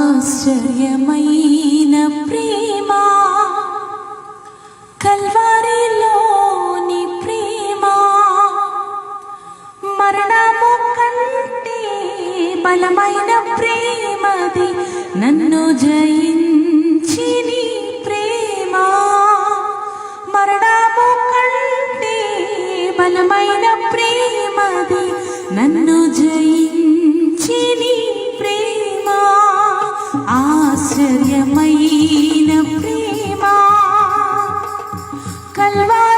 ఆశ్చర్యమైన ప్రేమ. కల్వారిలోని ప్రేమ. మరణము కంటే బలమైన ప్రేమది నన్ను జయించి ప్రేమ. మరణము కంటే బలమైన ప్రేమది నన్ను జయించి Bye.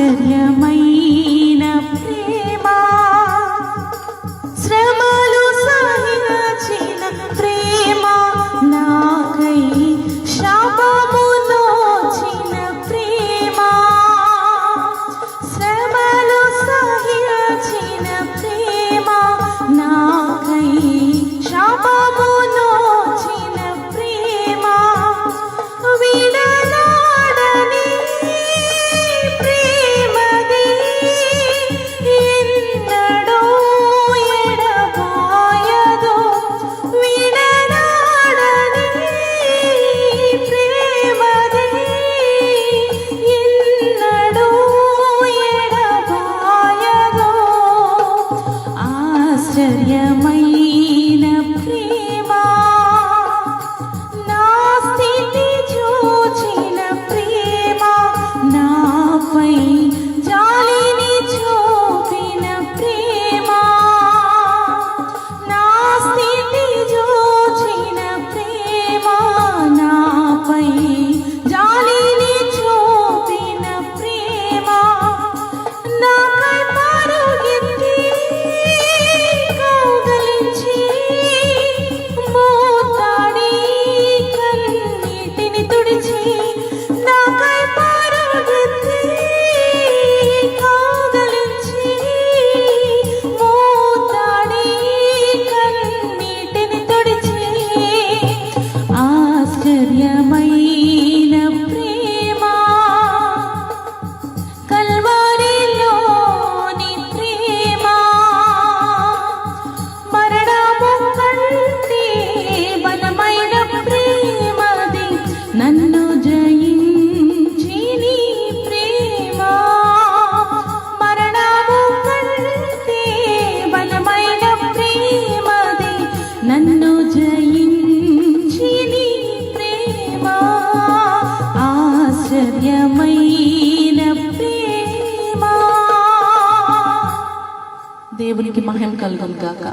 ஆச்சரியமை ఘనమైన ప్రేమ. దేవునికి మహిమ కలుగును గాక.